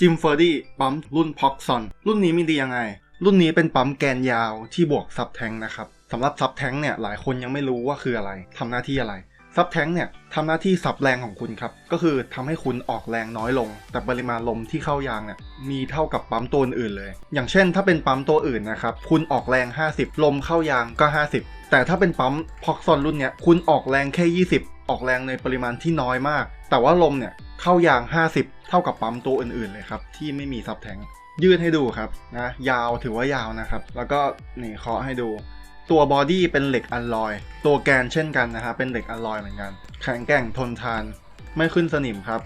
จิมเฟอร์ดี้ปั๊มรุ่นพ็อกซอนรุ่นนี้มีดียังไง รุ่นนี้เป็นปั๊มแกนยาวที่บวกซับแทงนะครับสำหรับซับแทงเนี่ยหลายคนยังไม่รู้ว่าคืออะไรทำหน้าที่อะไรซับแทงเนี่ยทำหน้าที่ซับแรงของคุณครับ ก็คือทำให้คุณออกแรงน้อยลง แต่ปริมาณลมที่เข้ายางเนี่ยมีเท่ากับปั๊มตัวอื่นเลย อย่างเช่น ถ้าเป็นปั๊มตัวอื่นนะครับคุณออกแรง 50 ลมเข้ายางก็ 50 แต่ถ้าเป็นปั๊มพ็อกซอนรุ่นเนี้ยคุณออกแรงแค่ 20 ออกแรงในปริมาณที่น้อยมาก แต่ว่าลมเนี่ย เข้ายาง 50 เท่ากับปั๊มตัวอื่นๆเลยครับ ที่ไม่มีซับแทงยืดให้ดูครับนะยาวถือว่ายาวนะครับ แล้วก็นี่เคาะให้ดู ตัวบอดี้เป็นเหล็กอัลลอย ตัวแกนเช่นกันนะครับเป็นเหล็กอัลลอยเหมือนกัน แข็งแกร่งทนทาน ไม่ขึ้นสนิมครับ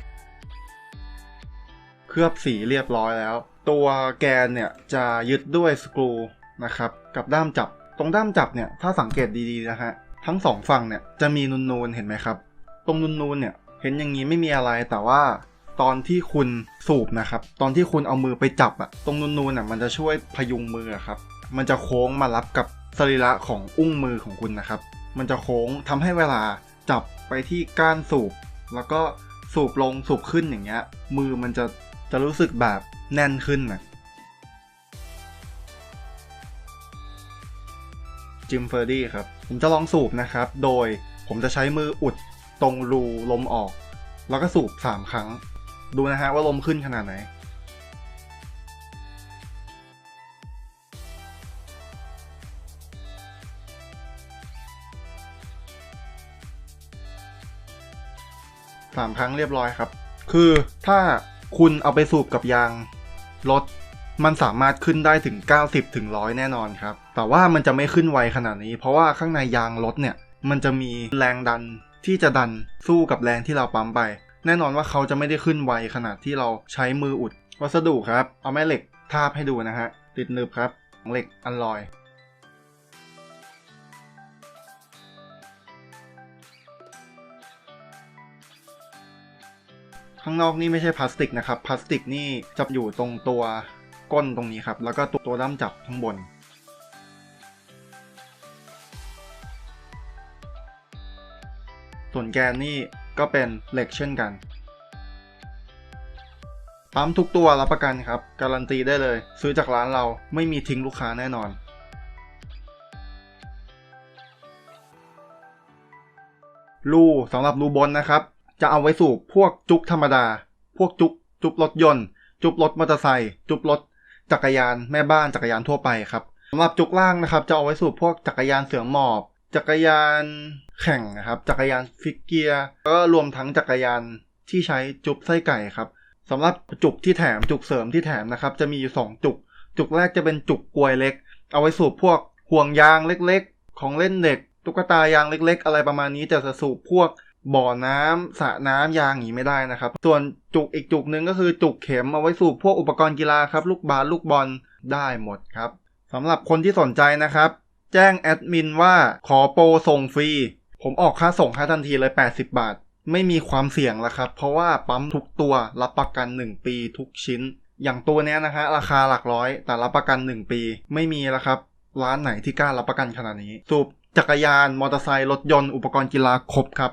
เคลือบสีเรียบร้อยแล้ว ตัวแกนเนี่ยจะยึดด้วยสกรูนะครับกับด้ามจับ ตรงด้ามจับเนี่ยถ้าสังเกตดีๆนะฮะทั้งสองฝั่งเนี่ยจะมีนูนๆเห็นไหมครับ ตรงนูนๆเนี่ย เห็นอย่างนี้ไม่มีอะไรแต่ว่าตอนที่คุณสูบนะครับ ตอนที่คุณเอามือไปจับอะตรงนูนๆน่ะมันจะช่วยพยุงมือครับ มันจะโค้งมารับกับสรีระของอุ้งมือของคุณนะครับ มันจะโค้งทำให้เวลาจับไปที่ก้านสูบ แล้วก็สูบลงสูบขึ้นอย่างเงี้ย มือมันจะจะรู้สึกแบบแน่นขึ้นนะจิมเฟอร์ดี้ครับ ผมจะลองสูบนะครับ โดยผมจะใช้มืออุด ตรงรูลมออก แล้วก็สูบ3ครั้ง ดูนะฮะว่าลมขึ้นขนาดไหน สามครั้งเรียบร้อยครับ คือถ้าคุณเอาไปสูบกับยางรถมันสามารถขึ้นได้ถึง 90ถึง100 แน่นอนครับ แต่ว่ามันจะไม่ขึ้นไวขนาดนี้ เพราะว่าข้างในยางรถเนี่ย มันจะมีแรงดัน ที่จะดันสู้กับแรงที่เราปั๊มไป แน่นอนว่าเขาจะไม่ได้ขึ้นไวขนาดที่เราใช้มืออุด วัสดุครับ เอาแม่เหล็กทาบให้ดูนะฮะ ติดหนึบครับเหล็กอัลลอยข้างนอกนี่ไม่ใช่พลาสติกนะครับ พลาสติกนี่จะอยู่ตรงตัวก้นตรงนี้ครับ แล้วก็ตัวตัวด้ามจับข้างบน ส่วนแกนนี่ก็เป็นเหล็กเช่นกัน ปั๊มทุกตัวรับประกันครับ การันตีได้เลย ซื้อจากร้านเราไม่มีทิ้งลูกค้าแน่นอน รูสำหรับรูบนนะครับ จะเอาไว้สูบพวกจุกธรรมดา พวกจุกจุกรถยนต์ จุกรถมอเตอร์ไซค์จุกรถจักรยานแม่บ้านจักรยานทั่วไปครับสำหรับจุกล่างนะครับ จะเอาไว้สูบพวกจักรยานเสือหมอบ จักรยานแข่งนะครับ จักรยานฟิกเกียร์แล้วก็รวมทั้งจักรยานที่ใช้จุบไส้ไก่ครับสำหรับจุกที่แถมจุกเสริมที่แถมนะครับ จะมีอยู่สองจุก จุกแรกจะเป็นจุกกลวยเล็ก เอาไว้สูบพวกห่วงยางเล็กๆ ของเล่นเด็ก ตุ๊กตายางเล็ก ๆ อะไรประมาณนี้แต่จะสูบพวกบ่อน้ำสระน้ำยางอย่างนี้ไม่ได้นะครับ ส่วนจุกอีกจุกหนึ่งก็คือจุกเข็มเอาไว้สูบพวกอุปกรณ์กีฬาครับ ลูกบาสลูกบอลได้หมดครับสำหรับคนที่สนใจนะครับ แจ้งแอดมินว่าขอโปรส่งฟรี ผมออกค่าส่งให้ทันทีเลย 80 บาท ไม่มีความเสี่ยงแล้วครับ เพราะว่าปั๊มทุกตัวรับประกัน 1 ปีทุกชิ้น อย่างตัวเนี้ยนะฮะราคาหลักร้อย แต่รับประกัน 1 ปี ไม่มีแล้วครับ ร้านไหนที่กล้ารับประกันขนาดนี้ สูบจักรยานมอเตอร์ไซค์รถยนต์อุปกรณ์กีฬาครบครับ